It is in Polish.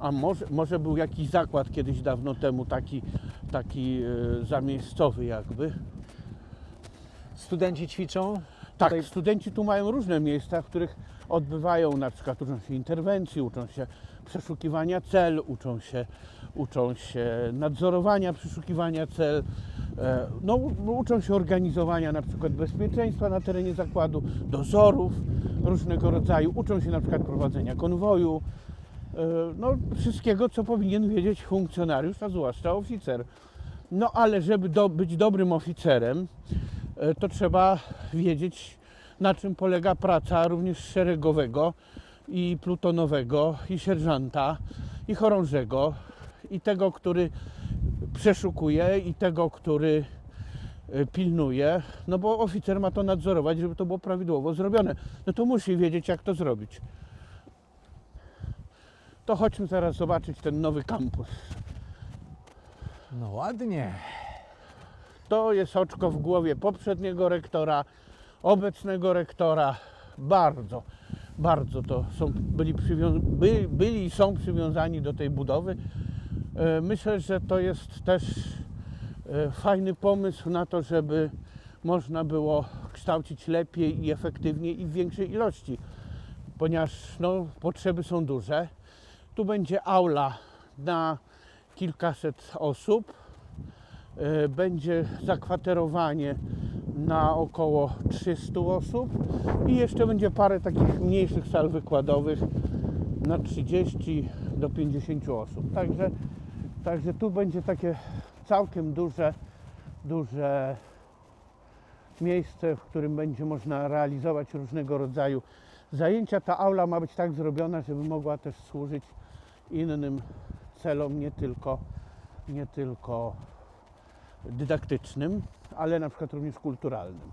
A może, może był jakiś zakład kiedyś dawno temu, taki, taki e, zamiejscowy jakby. Studenci ćwiczą? Tak, Tutaj- studenci tu mają różne miejsca, w których odbywają na przykład uczą się interwencji, uczą się przeszukiwania cel, uczą się, uczą się nadzorowania przeszukiwania cel, e, no, u- uczą się organizowania na przykład bezpieczeństwa na terenie zakładu, dozorów różnego rodzaju, uczą się na przykład prowadzenia konwoju, no, wszystkiego, co powinien wiedzieć funkcjonariusz, a zwłaszcza oficer. No ale żeby do, być dobrym oficerem, e, to trzeba wiedzieć, na czym polega praca również szeregowego i plutonowego, i sierżanta, i chorążego, i tego, który przeszukuje, i tego, który e, pilnuje, no bo oficer ma to nadzorować, żeby to było prawidłowo zrobione. No to musi wiedzieć, jak to zrobić. To chodźmy teraz zobaczyć ten nowy kampus. No ładnie. To jest oczko w głowie poprzedniego rektora, obecnego rektora. Bardzo, bardzo to są, byli, by, byli i są przywiązani do tej budowy. E, Myślę, że to jest też e, fajny pomysł na to, żeby można było kształcić lepiej i efektywniej i w większej ilości, ponieważ no, potrzeby są duże. Tu będzie aula na kilkaset osób. E, będzie zakwaterowanie na około 300 osób i jeszcze będzie parę takich mniejszych sal wykładowych na 30 do 50 osób. Także, także tu będzie takie całkiem duże, duże miejsce, w którym będzie można realizować różnego rodzaju zajęcia. Ta aula ma być tak zrobiona, żeby mogła też służyć innym celom, nie tylko, nie tylko dydaktycznym, ale na przykład również kulturalnym.